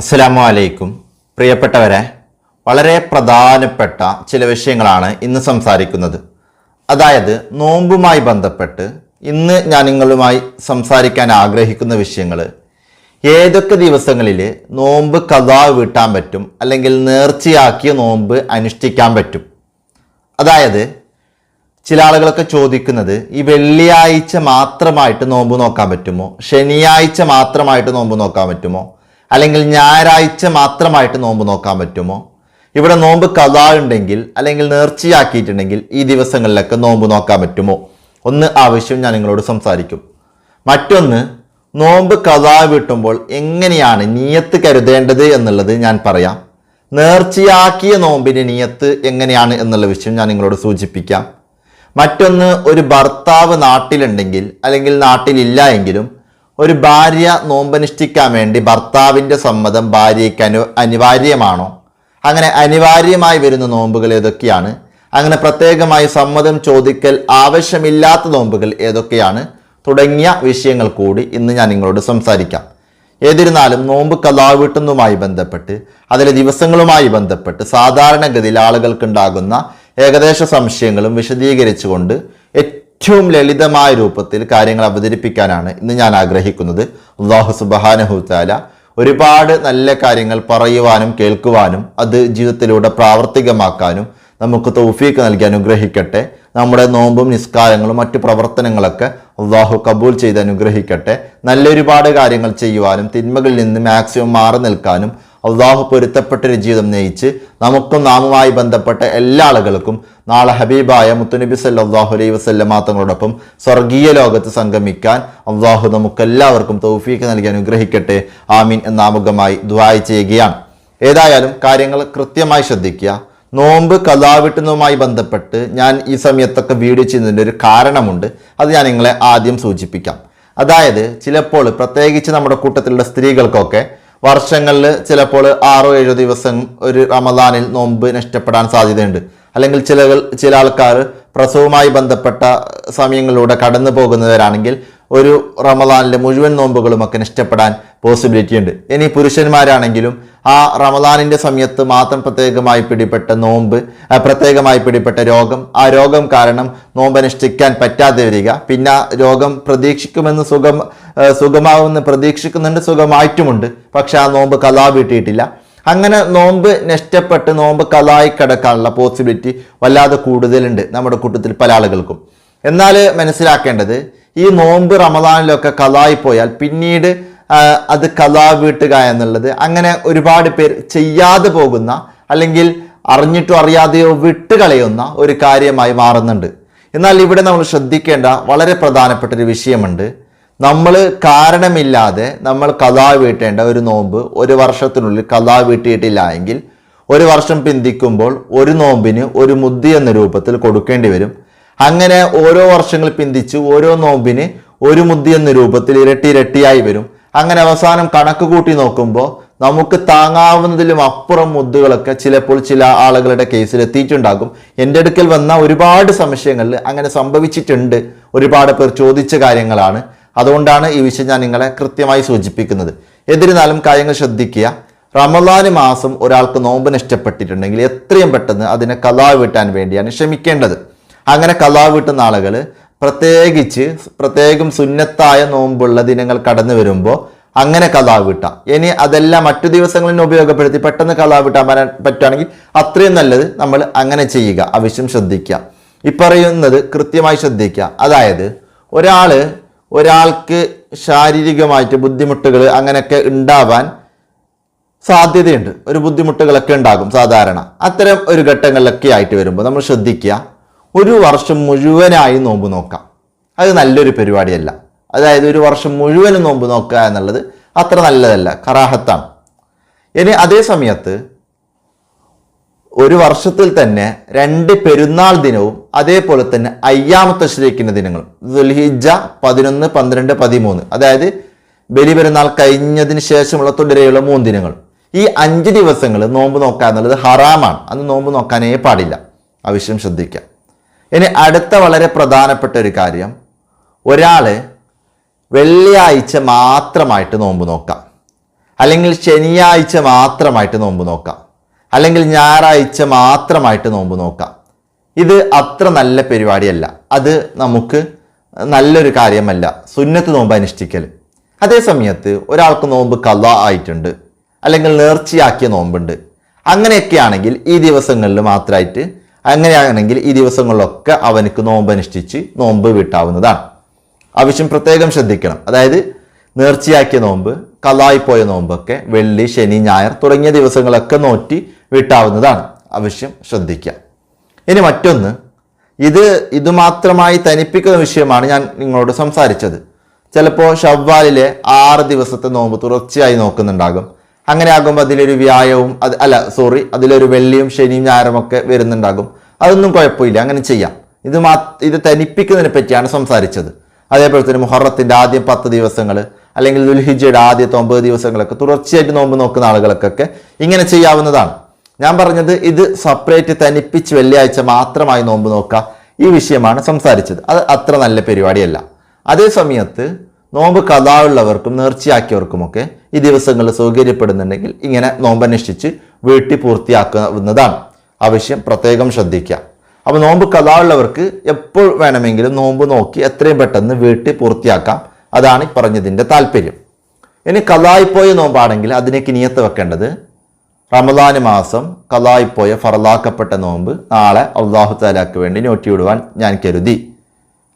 അസ്സലാമു അലൈക്കും. പ്രിയപ്പെട്ടവരെ വളരെ പ്രധാനപ്പെട്ട ചില വിഷയങ്ങളാണ് ഇന്ന് സംസാരിക്കുന്നത്. അതായത് നോമ്പുമായി ബന്ധപ്പെട്ട് ഇന്ന് ഞാൻ നിങ്ങളുമായി സംസാരിക്കാൻ ആഗ്രഹിക്കുന്ന വിഷയങ്ങൾ ഏതൊക്കെ ദിവസങ്ങളിൽ നോമ്പ് കഥാ വീട്ടാൻ പറ്റും അല്ലെങ്കിൽ നേർച്ചയാക്കിയ നോമ്പ് അനുഷ്ഠിക്കാൻ പറ്റും. അതായത് ചില ആളുകളൊക്കെ ചോദിക്കുന്നത് ഈ വെള്ളിയാഴ്ച മാത്രമായിട്ട് നോമ്പ് നോക്കാൻ പറ്റുമോ? ശനിയാഴ്ച മാത്രമായിട്ട് നോമ്പ് നോക്കാൻ പറ്റുമോ? അല്ലെങ്കിൽ ഞായറാഴ്ച മാത്രമായിട്ട് നോമ്പ് നോക്കാൻ പറ്റുമോ? ഇവിടെ നോമ്പ് കഥാ ഉണ്ടെങ്കിൽ അല്ലെങ്കിൽ നേർച്ചയാക്കിയിട്ടുണ്ടെങ്കിൽ ഈ ദിവസങ്ങളിലൊക്കെ നോമ്പ് നോക്കാൻ പറ്റുമോ? ഒന്ന് ആവശ്യം ഞാൻ നിങ്ങളോട് സംസാരിക്കും. മറ്റൊന്ന് നോമ്പ് കഥാ വീട്ടുമ്പോൾ എങ്ങനെയാണ് നീയത്ത് കരുതേണ്ടത് എന്നുള്ളത് ഞാൻ പറയാം. നേർച്ചയാക്കിയ നോമ്പിന് നീയത്ത് എങ്ങനെയാണ് എന്നുള്ള വിഷയം ഞാൻ നിങ്ങളോട് സൂചിപ്പിക്കാം. മറ്റൊന്ന് ഒരു ഭർത്താവ് നാട്ടിലുണ്ടെങ്കിൽ അല്ലെങ്കിൽ നാട്ടിലില്ല എങ്കിലും ഒരു ഭാര്യ നോമ്പനുഷ്ഠിക്കാൻ വേണ്ടി ഭർത്താവിന്റെ സമ്മതം ഭാര്യയ്ക്ക് അനു അനിവാര്യമാണോ? അങ്ങനെ അനിവാര്യമായി വരുന്ന നോമ്പുകൾ ഏതൊക്കെയാണ്? അങ്ങനെ പ്രത്യേകമായി സമ്മതം ചോദിക്കൽ ആവശ്യമില്ലാത്ത നോമ്പുകൾ ഏതൊക്കെയാണ്? തുടങ്ങിയ വിഷയങ്ങൾ കൂടി ഇന്ന് ഞാൻ നിങ്ങളോട് സംസാരിക്കാം. ഏതിരുന്നാലും നോമ്പ് കലാവീട്ടുന്നതുമായി ബന്ധപ്പെട്ട് അതിലെ ദിവസങ്ങളുമായി ബന്ധപ്പെട്ട് സാധാരണഗതിയിൽ ആളുകൾക്കുണ്ടാകുന്ന ഏകദേശ സംശയങ്ങളും വിശദീകരിച്ചുകൊണ്ട് ഏറ്റവും ലളിതമായ രൂപത്തിൽ കാര്യങ്ങൾ അവതരിപ്പിക്കാനാണ് ഇന്ന് ഞാൻ ആഗ്രഹിക്കുന്നത്. അള്ളാഹു സുബാനഹുത്താല ഒരുപാട് നല്ല കാര്യങ്ങൾ പറയുവാനും കേൾക്കുവാനും അത് ജീവിതത്തിലൂടെ പ്രാവർത്തികമാക്കാനും നമുക്ക് തൗഫീക്ക് നൽകി അനുഗ്രഹിക്കട്ടെ. നമ്മുടെ നോമ്പും നിസ്കാരങ്ങളും മറ്റു പ്രവർത്തനങ്ങളൊക്കെ അള്ളാഹു കബൂൽ ചെയ്ത് അനുഗ്രഹിക്കട്ടെ. നല്ല ഒരുപാട് കാര്യങ്ങൾ ചെയ്യുവാനും തിന്മകളിൽ നിന്ന് മാക്സിമം മാറി നിൽക്കാനും അള്ളാഹു പൊരുത്തപ്പെട്ടൊരു ജീവിതം നയിച്ച് നമുക്കും നാമുമായി ബന്ധപ്പെട്ട എല്ലാ ആളുകൾക്കും നാളെ ഹബീബായ മുത്തുനബി സല്ലാഹു അലൈഹി വസല്ലമ തങ്ങളോടൊപ്പം സ്വർഗീയ ലോകത്ത് സംഗമിക്കാൻ അള്ളാഹു നമുക്കെല്ലാവർക്കും തൗഫീക്ക് നൽകി അനുഗ്രഹിക്കട്ടെ. ആമീൻ എന്നാമുഖമായി ദ്വായ് ചെയ്യുകയാണ്. ഏതായാലും കാര്യങ്ങൾ കൃത്യമായി ശ്രദ്ധിക്കുക. നോമ്പ് കഥാവിട്ടുന്നതുമായി ബന്ധപ്പെട്ട് ഞാൻ ഈ സമയത്തൊക്കെ വീഡിയോ ചെയ്യുന്നതിന്റെ ഒരു കാരണമുണ്ട്. അത് ഞാൻ നിങ്ങളെ ആദ്യം സൂചിപ്പിക്കാം. അതായത് ചിലപ്പോൾ പ്രത്യേകിച്ച് നമ്മുടെ കൂട്ടത്തിലുള്ള സ്ത്രീകൾക്കൊക്കെ വർഷങ്ങളിൽ ചിലപ്പോൾ ആറോ ഏഴോ ദിവസം ഒരു റമദാനിൽ നോമ്പ് നഷ്ടപ്പെടാൻ സാധ്യതയുണ്ട്. അല്ലെങ്കിൽ ചില ചില ആൾക്കാർ പ്രസവവുമായി ബന്ധപ്പെട്ട സമയങ്ങളിലൂടെ കടന്നു പോകുന്നവരാണെങ്കിൽ ഒരു റമദാനിലെ മുഴുവൻ നോമ്പുകളും ഒക്കെ നഷ്ടപ്പെടാൻ പോസിബിലിറ്റി ഉണ്ട്. ഇനി പുരുഷന്മാരാണെങ്കിലും ആ റമദാനിന്റെ സമയത്ത് മാത്രം പ്രത്യേകമായി പിടിപ്പെട്ട നോമ്പ് പ്രത്യേകമായി പിടിപ്പെട്ട രോഗം ആ രോഗം കാരണം നോമ്പ് അനുഷ്ഠിക്കാൻ പറ്റാതെ വരിക. പിന്നെ രോഗം പ്രതീക്ഷിക്കുമെന്ന് സുഖം സുഖമാവുമെന്ന് പ്രതീക്ഷിക്കുന്നുണ്ട് സുഖമായിട്ടുമുണ്ട്. പക്ഷെ ആ നോമ്പ് കലാ വീട്ടിയിട്ടില്ല. അങ്ങനെ നോമ്പ് നഷ്ടപ്പെട്ട് നോമ്പ് കലായി കിടക്കാനുള്ള പോസിബിലിറ്റി വല്ലാതെ കൂടുതലുണ്ട് നമ്മുടെ കൂട്ടത്തിൽ പല ആളുകൾക്കും. എന്നാൽ മനസ്സിലാക്കേണ്ടത് ഈ നോമ്പ് റമദാനിലൊക്കെ കലായി പോയാൽ പിന്നീട് അത് കലാ വീട്ടുക എന്നുള്ളത്. അങ്ങനെ ഒരുപാട് പേർ ചെയ്യാതെ പോകുന്ന അല്ലെങ്കിൽ അറിഞ്ഞിട്ടും അറിയാതെയോ വിട്ടുകളയുന്ന ഒരു കാര്യമായി മാറുന്നുണ്ട്. എന്നാൽ ഇവിടെ നമ്മൾ ശ്രദ്ധിക്കേണ്ട വളരെ പ്രധാനപ്പെട്ട ഒരു വിഷയമുണ്ട്. നമ്മൾ കാരണമില്ലാതെ നമ്മൾ കഥാ വീട്ടേണ്ട ഒരു നോമ്പ് ഒരു വർഷത്തിനുള്ളിൽ കഥാ വീട്ടിയിട്ടില്ല എങ്കിൽ ഒരു വർഷം പിന്തിക്കുമ്പോൾ ഒരു നോമ്പിന് ഒരു മുദ്ദി എന്ന രൂപത്തിൽ കൊടുക്കേണ്ടി വരും. അങ്ങനെ ഓരോ വർഷങ്ങൾ പിന്തിച്ച് ഓരോ നോമ്പിന് ഒരു മുദ്ദി എന്ന രൂപത്തിൽ ഇരട്ടി ഇരട്ടിയായി വരും. അങ്ങനെ അവസാനം കണക്ക് കൂട്ടി നോക്കുമ്പോൾ നമുക്ക് താങ്ങാവുന്നതിലും അപ്പുറം മുദ്ദുകളൊക്കെ ചിലപ്പോൾ ചില ആളുകളുടെ കേസിൽ എത്തിയിട്ടുണ്ടാകും. എന്റെ അടുക്കൽ വന്ന ഒരുപാട് സംശയങ്ങളിൽ അങ്ങനെ സംഭവിച്ചിട്ടുണ്ട്. ഒരുപാട് പേർ ചോദിച്ച കാര്യങ്ങളാണ്. അതുകൊണ്ടാണ് ഈ വിഷയം ഞാൻ നിങ്ങളെ കൃത്യമായി സൂചിപ്പിക്കുന്നത്. എന്നിരുന്നാലും കാര്യങ്ങൾ ശ്രദ്ധിക്കുക. റമദാന് മാസം ഒരാൾക്ക് നോമ്പ് നഷ്ടപ്പെട്ടിട്ടുണ്ടെങ്കിൽ എത്രയും പെട്ടെന്ന് അതിനെ കലാ വീട്ടാൻ വേണ്ടിയാണ് ശ്രമിക്കേണ്ടത് അങ്ങനെ കലാ വീട്ടുന്ന ആളുകൾ പ്രത്യേകിച്ച് പ്രത്യേകം സുന്നത്തായ നോമ്പുള്ള ദിനങ്ങൾ കടന്നു വരുമ്പോൾ അങ്ങനെ കലാവിട്ട വീട്ടാം ഇനി അതെല്ലാം മറ്റു ദിവസങ്ങളിൽ ഉപയോഗപ്പെടുത്തി പെട്ടെന്ന് കലാവിട്ടാൻ വരാൻ പറ്റുകയാണെങ്കിൽ അത്രയും നല്ലത് നമ്മൾ അങ്ങനെ ചെയ്യുക ആവശ്യം ശ്രദ്ധിക്കുക. ഈ പറയുന്നത് കൃത്യമായി ശ്രദ്ധിക്കുക. അതായത് ഒരാൾ ഒരാൾക്ക് ശാരീരികമായിട്ട് ബുദ്ധിമുട്ടുകൾ അങ്ങനെയൊക്കെ ഉണ്ടാവാൻ സാധ്യതയുണ്ട്. ഒരു ബുദ്ധിമുട്ടുകളൊക്കെ ഉണ്ടാകും സാധാരണ. അത്തരം ഒരു ഘട്ടങ്ങളിലൊക്കെ ആയിട്ട് വരുമ്പോൾ നമ്മൾ ശ്രദ്ധിക്കുക. ഒരു വർഷം മുഴുവനായി നോമ്പ് നോക്കാം. അത് നല്ലൊരു പരിപാടിയല്ല. അതായത് ഒരു വർഷം മുഴുവനും നോമ്പ് നോക്കുക എന്നുള്ളത് അത്ര നല്ലതല്ല കറാഹത്താണ്. ഇനി അതേ സമയത്ത് ഒരു വർഷത്തിൽ തന്നെ രണ്ട് പെരുന്നാൾ ദിനവും അതേപോലെ തന്നെ അയ്യാമത്തെ ശ്രീക്കുന്ന ദിനങ്ങളും. ദുൽഹിജ പതിനൊന്ന് പന്ത്രണ്ട് പതിമൂന്ന്. അതായത് ബലി പെരുന്നാൾ കഴിഞ്ഞതിന് ശേഷമുള്ള തുടരെയുള്ള മൂന്ന് ദിനങ്ങൾ. ഈ അഞ്ച് ദിവസങ്ങൾ നോമ്പ് നോക്കുക എന്നുള്ളത് ഹറാമാണ്. അന്ന് നോമ്പ് നോക്കാനേ പാടില്ല. ആവശ്യം ശ്രദ്ധിക്കുക. ഇനി അടുത്ത വളരെ പ്രധാനപ്പെട്ട ഒരു കാര്യം. ഒരാൾ വെള്ളിയാഴ്ച മാത്രമായിട്ട് നോമ്പ് നോക്കാം. അല്ലെങ്കിൽ ശനിയാഴ്ച മാത്രമായിട്ട് നോമ്പ് നോക്കാം. അല്ലെങ്കിൽ ഞായറാഴ്ച മാത്രമായിട്ട് നോമ്പ് നോക്കാം. ഇത് അത്ര നല്ല പരിപാടിയല്ല. അത് നമുക്ക് നല്ലൊരു കാര്യമല്ല. സുന്നത്ത് നോമ്പ് അനുഷ്ഠിക്കൽ. അതേ സമയത്ത് ഒരാൾക്ക് നോമ്പ് കഥ ആയിട്ടുണ്ട്. അല്ലെങ്കിൽ നേർച്ചയാക്കിയ നോമ്പുണ്ട്. അങ്ങനെയൊക്കെയാണെങ്കിൽ ഈ ദിവസങ്ങളിൽ മാത്രമായിട്ട് അങ്ങനെയാണെങ്കിൽ ഈ ദിവസങ്ങളിലൊക്കെ അവനക്ക് നോമ്പ് അനുഷ്ഠിച്ച് നോമ്പ് വീട്ടാവുന്നതാണ്. ആവശ്യം പ്രത്യേകം ശ്രദ്ധിക്കണം. അതായത് നേർച്ചയാക്കിയ നോമ്പ് കലായിപ്പോയ നോമ്പൊക്കെ വെള്ളി ശനി ഞായർ തുടങ്ങിയ ദിവസങ്ങളൊക്കെ നോറ്റി വീട്ടാവുന്നതാണ്. ആവശ്യം ശ്രദ്ധിക്കുക. ഇനി മറ്റൊന്ന് ഇത് ഇതുമാത്രമായി തനിപ്പിക്കുന്ന വിഷയമാണ് ഞാൻ നിങ്ങളോട് സംസാരിച്ചത്. ചിലപ്പോൾ ഷവ്വാലിലെ ആറ് ദിവസത്തെ നോമ്പ് തുടർച്ചയായി നോക്കുന്നുണ്ടാകും. അങ്ങനെ ആകുമ്പോൾ അതിലൊരു വ്യായവും അത് അല്ല സോറി അതിലൊരു വെള്ളിയും ശനിയും ഞായറും ഒക്കെ വരുന്നുണ്ടാകും. അതൊന്നും കുഴപ്പമില്ല അങ്ങനെ ചെയ്യാം. ഇത് മാ ഇത് തനിപ്പിക്കുന്നതിനെ പറ്റിയാണ് സംസാരിച്ചത്. അതേപോലെ തന്നെ മുഹറത്തിന്റെ ആദ്യം പത്ത് ദിവസങ്ങൾ അല്ലെങ്കിൽ ദുൽഹിജയുടെ ആദ്യത്തെ ഒമ്പത് ദിവസങ്ങളൊക്കെ തുടർച്ചയായിട്ട് നോമ്പ് നോക്കുന്ന ആളുകൾക്കൊക്കെ ഇങ്ങനെ ചെയ്യാവുന്നതാണ്. ഞാൻ പറഞ്ഞത് ഇത് സെപ്പറേറ്റ് തനിപ്പിച്ച് വെള്ളിയാഴ്ച മാത്രമായി നോമ്പ് നോക്കുക ഈ വിഷയമാണ് സംസാരിച്ചത്. അത് അത്ര നല്ല പരിപാടിയല്ല. അതേ സമയത്ത് നോമ്പ് കഥാവുള്ളവർക്കും നേർച്ചയാക്കിയവർക്കുമൊക്കെ ഈ ദിവസങ്ങളിൽ സൗകര്യപ്പെടുന്നുണ്ടെങ്കിൽ ഇങ്ങനെ നോമ്പ് അന്വേഷിച്ച് വീട്ടിൽ പൂർത്തിയാക്കുന്നതാണ് ആവശ്യം. പ്രത്യേകം ശ്രദ്ധിക്കുക. അപ്പോൾ നോമ്പ് കഥാവുള്ളവർക്ക് എപ്പോൾ വേണമെങ്കിലും നോമ്പ് നോക്കി എത്രയും പെട്ടെന്ന് വീട്ടിൽ പൂർത്തിയാക്കാം. അതാണ് പറഞ്ഞതിന്റെ താല്പര്യം. ഇനി കലായിപ്പോയ നോമ്പാണെങ്കിൽ അതിനേക്ക് നിയത്ത് വെക്കേണ്ടത് റമദാന് മാസം കലായിപ്പോയ ഫറലാക്കപ്പെട്ട നോമ്പ് നാളെ അള്ളാഹു താലാക്ക് വേണ്ടി നോട്ടി വിടുവാൻ ഞാൻ കരുതി.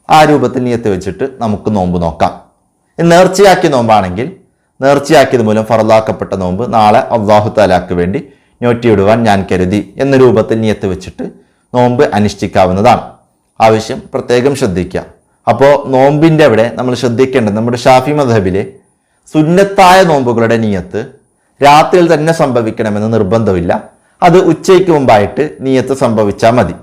ആ രൂപത്തിൽ നിയത്ത് വെച്ചിട്ട് നമുക്ക് നോമ്പ് നോക്കാം. നേർച്ചയാക്കിയ നോമ്പാണെങ്കിൽ നേർച്ചയാക്കിയത് മൂലം ഫറലാക്കപ്പെട്ട നോമ്പ് നാളെ അള്ളാഹു താലാക്ക് വേണ്ടി നോറ്റിയിടുവാൻ ഞാൻ കരുതി എന്ന രൂപത്തിൽ നിയത്ത് വെച്ചിട്ട് നോമ്പ് അനുഷ്ഠിക്കാവുന്നതാണ്. ആവശ്യം പ്രത്യേകം ശ്രദ്ധിക്കുക. അപ്പോൾ നോമ്പിന്റെ അവിടെ നമ്മൾ ശ്രദ്ധിക്കേണ്ടത് നമ്മുടെ ഷാഫി മധബിലെ സുന്നത്തായ നോമ്പുകളുടെ നിയത്ത് രാത്രിയിൽ തന്നെ സംഭവിക്കണമെന്ന് നിർബന്ധമില്ല. അത് ഉച്ചയ്ക്ക് മുമ്പായിട്ട് നിയത്ത് സംഭവിച്ചാൽ മതി.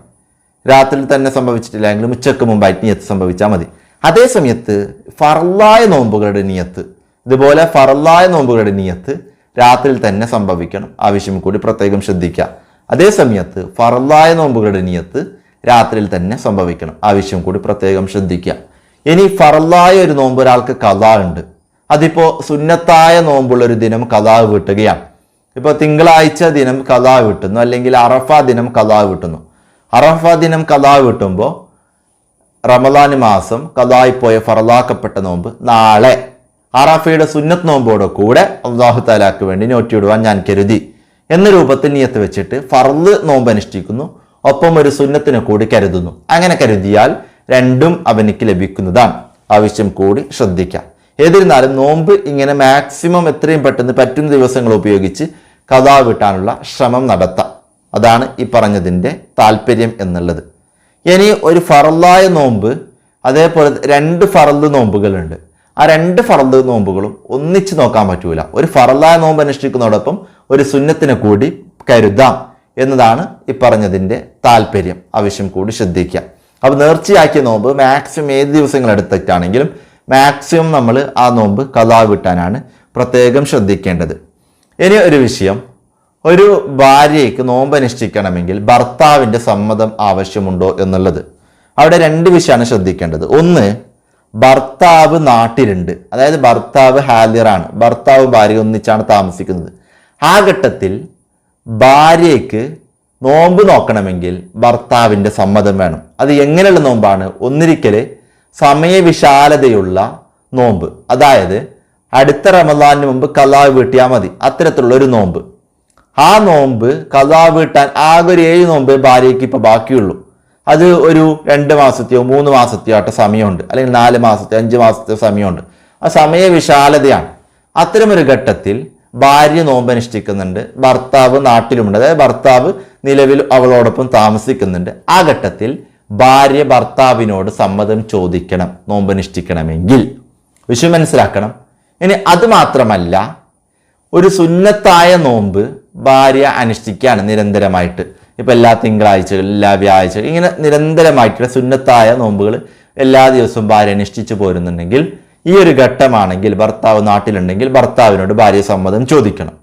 രാത്രിയിൽ തന്നെ സംഭവിച്ചിട്ടില്ലെങ്കിൽ ഉച്ചയ്ക്ക് മുമ്പായിട്ട് നിയത്ത് സംഭവിച്ചാൽ മതി. അതേ സമയത്ത് ഫറലായ നോമ്പുകളുടെ നിയത്ത് ഇതുപോലെ ഫറല്ലായ നോമ്പുകളുടെ നിയത്ത് രാത്രിയിൽ തന്നെ സംഭവിക്കണം. ആവശ്യം കൂടി പ്രത്യേകം ശ്രദ്ധിക്കുക. അതേ സമയത്ത് ഫറലായ നോമ്പുകളുടെ നിയത്ത് രാത്രിയിൽ തന്നെ സംഭവിക്കണം. ആവശ്യം കൂടി പ്രത്യേകം ശ്രദ്ധിക്കുക. ഇനി ഫറല്ലായ ഒരു നോമ്പ് ഒരാൾക്ക് കഥ ഉണ്ട്. അതിപ്പോൾ സുന്നത്തായ നോമ്പുള്ള ഒരു ദിനം കഥാ വീട്ടുകയാണ്. ഇപ്പോൾ തിങ്കളാഴ്ച ദിനം കഥാ വീട്ടുന്നു അല്ലെങ്കിൽ അറഫ ദിനം കഥാ വീട്ടുന്നു. അറഫ ദിനം കഥാ വീട്ടുമ്പോൾ റമദാൻ മാസം കഥായി പോയ ഫറലാക്കപ്പെട്ട നോമ്പ് നാളെ അറഫയുടെ സുന്നത്ത് നോമ്പോടെ കൂടെ അള്ളാഹു താലാക്ക് വേണ്ടി നോറ്റിയിടുവാൻ ഞാൻ കരുതി. എന്ന രൂപത്തിൽ നിയത്ത് വെച്ചിട്ട് ഫർദ് നോമ്പ് അനുഷ്ഠിക്കുന്നു. ഒപ്പം ഒരു സുന്നത്തിനെ കൂടി കരുതുന്നു. അങ്ങനെ കരുതിയാൽ രണ്ടും അവനിക്ക് ലഭിക്കുന്നതാണ്. ആവശ്യം കൂടി ശ്രദ്ധിക്കാം. ഏതിരുന്നാലും നോമ്പ് ഇങ്ങനെ മാക്സിമം എത്രയും പെട്ടെന്ന് പറ്റുന്ന ദിവസങ്ങൾ ഉപയോഗിച്ച് കഥാ വിട്ടാനുള്ള ശ്രമം നടത്താം. അതാണ് ഈ പറഞ്ഞതിന്റെ താല്പര്യം എന്നുള്ളത്. ഇനി ഒരു ഫറലായ നോമ്പ് അതേപോലെ രണ്ട് ഫറൽ നോമ്പുകളുണ്ട്. ആ രണ്ട് ഫറദ് നോമ്പുകളും ഒന്നിച്ച് നോക്കാൻ പറ്റൂല. ഒരു ഫറലായ നോമ്പ് അനുഷ്ഠിക്കുന്നതോടൊപ്പം ഒരു സുന്നത്തിനെ കൂടി കരുതാം എന്നതാണ് ഈ പറഞ്ഞതിന്റെ താല്പര്യം. ആവശ്യം കൂടി ശ്രദ്ധിക്കുക. അപ്പോൾ നേർച്ചയാക്കിയ നോമ്പ് മാക്സിമം ഏത് ദിവസങ്ങൾ എടുത്തിട്ടാണെങ്കിലും മാക്സിമം നമ്മൾ ആ നോമ്പ് കഥാ വിട്ടാനാണ് പ്രത്യേകം ശ്രദ്ധിക്കേണ്ടത്. ഇനി ഒരു വിഷയം. ഒരു ഭാര്യയ്ക്ക് നോമ്പ് അനുഷ്ഠിക്കണമെങ്കിൽ ഭർത്താവിന്റെ സമ്മതം ആവശ്യമുണ്ടോ എന്നുള്ളത്. അവിടെ രണ്ട് വിഷയമാണ് ശ്രദ്ധിക്കേണ്ടത്. ഒന്ന് ഭർത്താവ് നാട്ടിലുണ്ട്. അതായത് ഭർത്താവ് ഹാലിറാണ്. ഭർത്താവ് ഭാര്യ ഒന്നിച്ചാണ് താമസിക്കുന്നത്. ആ ഘട്ടത്തിൽ ഭാര്യയ്ക്ക് നോമ്പ് നോക്കണമെങ്കിൽ ഭർത്താവിന്റെ സമ്മതം വേണം. അത് എങ്ങനെയുള്ള നോമ്പാണ്? ഒന്നിരിക്കൽ സമയവിശാലതയുള്ള നോമ്പ്. അതായത് അടുത്ത റമദാനിന് മുമ്പ് കലാവ് വീട്ടിയാൽ മതി. അത്തരത്തിലുള്ള ഒരു നോമ്പ്. ആ നോമ്പ് കലാവ് വീട്ടാൻ ആകെ ഒരു ഏഴ് നോമ്പ് ഭാര്യയ്ക്ക് ഇപ്പൊ ബാക്കിയുള്ളൂ. അത് ഒരു രണ്ട് മാസത്തെയോ മൂന്ന് മാസത്തെയോ ആയിട്ട് സമയമുണ്ട്. അല്ലെങ്കിൽ നാല് മാസത്തെ അഞ്ച് മാസത്തെ സമയമുണ്ട്. ആ സമയ വിശാലതയാണ്. അത്തരമൊരു ഘട്ടത്തിൽ ഭാര്യ നോമ്പ് അനുഷ്ഠിക്കുന്നുണ്ട് ഭർത്താവ് നാട്ടിലുമുണ്ട്. അതായത് ഭർത്താവ് നിലവിൽ അവളോടൊപ്പം താമസിക്കുന്നുണ്ട്. ആ ഘട്ടത്തിൽ ഭാര്യ ഭർത്താവിനോട് സമ്മതം ചോദിക്കണം നോമ്പ് അനുഷ്ഠിക്കണമെങ്കിൽ. വിഷയം മനസ്സിലാക്കണം. ഇനി അത് മാത്രമല്ല ഒരു സുന്നത്തായ നോമ്പ് ഭാര്യ അനുഷ്ഠിക്കുകയാണ് നിരന്തരമായിട്ട്. ഇപ്പം എല്ലാ തിങ്കളാഴ്ചകൾ എല്ലാ വ്യാഴ്ചകൾ ഇങ്ങനെ നിരന്തരമായിട്ടുള്ള സുന്നത്തായ നോമ്പുകൾ എല്ലാ ദിവസവും ഭാര്യ അനുഷ്ഠിച്ചു പോരുന്നുണ്ടെങ്കിൽ ഈ ഒരു ഘട്ടമാണെങ്കിൽ ഭർത്താവ് നാട്ടിലുണ്ടെങ്കിൽ ഭർത്താവിനോട് ഭാര്യ സമ്മതം ചോദിക്കണം.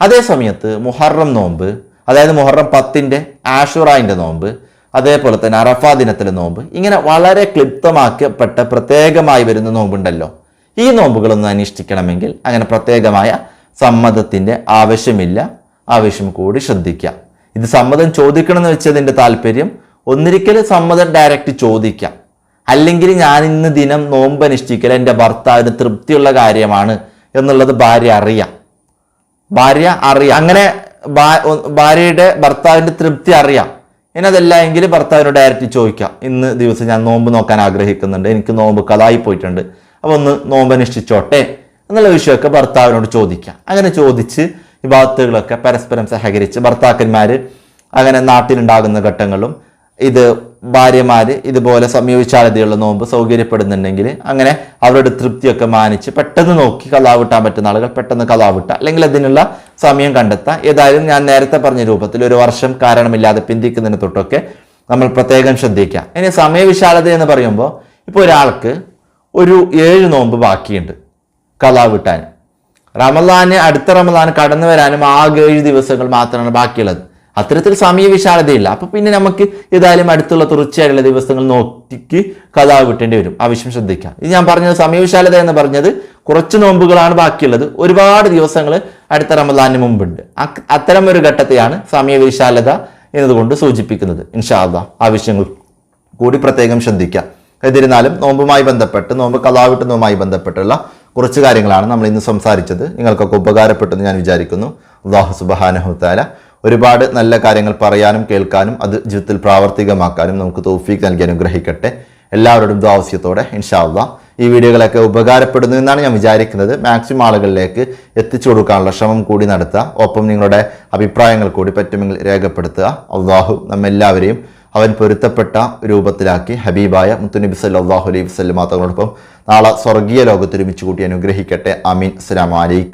അതേ സമയത്ത് മുഹറം നോമ്പ് അതായത് മുഹറം പത്തിന്റെ ആഷുറായിന്റെ നോമ്പ് അതേപോലെ തന്നെ അറഫ ദിനത്തിലെ നോമ്പ് ഇങ്ങനെ വളരെ ക്ലിപ്തമാക്കപ്പെട്ട പ്രത്യേകമായി വരുന്ന നോമ്പുണ്ടല്ലോ. ഈ നോമ്പുകളൊന്നും അനുഷ്ഠിക്കണമെങ്കിൽ അങ്ങനെ പ്രത്യേകമായ സമ്മതത്തിന്റെ ആവശ്യമില്ല. ആവശ്യം കൂടി ശ്രദ്ധിക്കാം. ഇത് സമ്മതം ചോദിക്കണം എന്ന് വെച്ചതിന്റെ താല്പര്യം ഒന്നിരിക്കൽ സമ്മതം ഡയറക്റ്റ് ചോദിക്കാം. അല്ലെങ്കിൽ ഞാൻ ഇന്ന് ദിനം നോമ്പ് അനുഷ്ഠിക്കൽ എന്റെ ഭർത്താവിന് തൃപ്തിയുള്ള കാര്യമാണ് എന്നുള്ളത് ഭാര്യ അറിയാം. ഭാര്യ അറിയാം. അങ്ങനെ ഭാര്യയുടെ ഭർത്താവിന്റെ തൃപ്തി അറിയാം. ഇനി അതല്ല എങ്കിൽ ഭർത്താവിനോട് ഡയറക്റ്റ് ചോദിക്കാം. ഇന്ന് ദിവസം ഞാൻ നോമ്പ് നോക്കാൻ ആഗ്രഹിക്കുന്നുണ്ട്. എനിക്ക് നോമ്പ് കഥായി പോയിട്ടുണ്ട്. അപ്പോൾ ഒന്ന് നോമ്പ് അനുഷ്ഠിച്ചോട്ടെ എന്നുള്ള വിഷയമൊക്കെ ഭർത്താവിനോട് ചോദിക്കാം. അങ്ങനെ ചോദിച്ച് ഈ ഭാഗത്തുകളൊക്കെ പരസ്പരം സഹകരിച്ച് ഭർത്താക്കന്മാർ അങ്ങനെ നാട്ടിലുണ്ടാകുന്ന ഘട്ടങ്ങളും ഇത് ഭാര്യമാർ ഇതുപോലെ സംയോജിച്ചാലതയുള്ള നോമ്പ് സൗകര്യപ്പെടുന്നുണ്ടെങ്കിൽ അങ്ങനെ അവരുടെ തൃപ്തിയൊക്കെ മാനിച്ച് പെട്ടെന്ന് നോക്കി കലാവിട്ടാൻ പറ്റുന്ന ആളുകൾ പെട്ടെന്ന് കലാവിട്ട അല്ലെങ്കിൽ അതിനുള്ള സമയം കണ്ടെത്താം ഏതായാലും ഞാൻ നേരത്തെ പറഞ്ഞ രൂപത്തിൽ ഒരു വർഷം കാരണമില്ലാതെ പിന്തിക്കുന്നതിന് തൊട്ടൊക്കെ നമ്മൾ പ്രത്യേകം ശ്രദ്ധിക്കാം. ഇനി സമയവിശാലത എന്ന് പറയുമ്പോൾ ഇപ്പോൾ ഒരാൾക്ക് ഒരു ഏഴ് നോമ്പ് ബാക്കിയുണ്ട് കലാവിട്ടാൻ. റമദാന് അടുത്ത റമദാൻ കടന്നു വരാനും ആകെ ഏഴ് ദിവസങ്ങൾ മാത്രമാണ് ബാക്കിയുള്ളത്. അത്തരത്തിൽ സമയ വിശാലതയില്ല. അപ്പൊ പിന്നെ നമുക്ക് ഏതായാലും അടുത്തുള്ള തുടർച്ചയായുള്ള ദിവസങ്ങൾ നോക്കിക്ക് കഥ വിട്ടേണ്ടി വരും. ആവശ്യം ശ്രദ്ധിക്കാം. ഇത് ഞാൻ പറഞ്ഞത് സമയവിശാലത എന്ന് പറഞ്ഞത് കുറച്ച് നോമ്പുകളാണ് ബാക്കിയുള്ളത്. ഒരുപാട് ദിവസങ്ങൾ അടുത്ത റമദാനിന് മുമ്പുണ്ട്. അത്തരം ഒരു ഘട്ടത്തെയാണ് സമയവിശാലത എന്നതുകൊണ്ട് സൂചിപ്പിക്കുന്നത്. ഇൻഷാദ ആവശ്യങ്ങൾ കൂടി പ്രത്യേകം ശ്രദ്ധിക്കാം. എന്നിരുന്നാലും നോമ്പുമായി ബന്ധപ്പെട്ട് നോമ്പ് കലാവിട്ടുന്നതുമായി ബന്ധപ്പെട്ടുള്ള കുറച്ച് കാര്യങ്ങളാണ് നമ്മൾ ഇന്ന് സംസാരിച്ചത്. നിങ്ങൾക്കൊക്കെ ഉപകാരപ്പെട്ടെന്ന് ഞാൻ വിചാരിക്കുന്നു. അള്ളാഹു സുബാനഹുത്താല ഒരുപാട് നല്ല കാര്യങ്ങൾ പറയാനും കേൾക്കാനും അത് ജീവിതത്തിൽ പ്രാവർത്തികമാക്കാനും നമുക്ക് തോഫീക്ക് നൽകി അനുഗ്രഹിക്കട്ടെ. എല്ലാവരോടും ദ്വാവസ്യത്തോടെ ഇൻഷാല്ല ഈ വീഡിയോകളൊക്കെ ഉപകാരപ്പെടുന്നു എന്നാണ് ഞാൻ വിചാരിക്കുന്നത്. മാക്സിമം ആളുകളിലേക്ക് എത്തിച്ചു കൊടുക്കാനുള്ള ശ്രമം കൂടി നടത്തുക. ഒപ്പം നിങ്ങളുടെ അഭിപ്രായങ്ങൾ കൂടി പറ്റുമെങ്കിൽ രേഖപ്പെടുത്തുക. അള്ളാഹു നമ്മെല്ലാവരെയും അവൻ പൊരുത്തപ്പെട്ട രൂപത്തിലാക്കി ഹബീബായ മുത്തുനബി സല്ലാഹു അലൈഹി വസ്ലമാ തങ്ങളോടൊപ്പം നാളെ സ്വർഗീയ ലോകത്തൊരുമിച്ച് കൂട്ടി അനുഗ്രഹിക്കട്ടെ. അമീൻ അസ്സലാമു അലൈക്കും.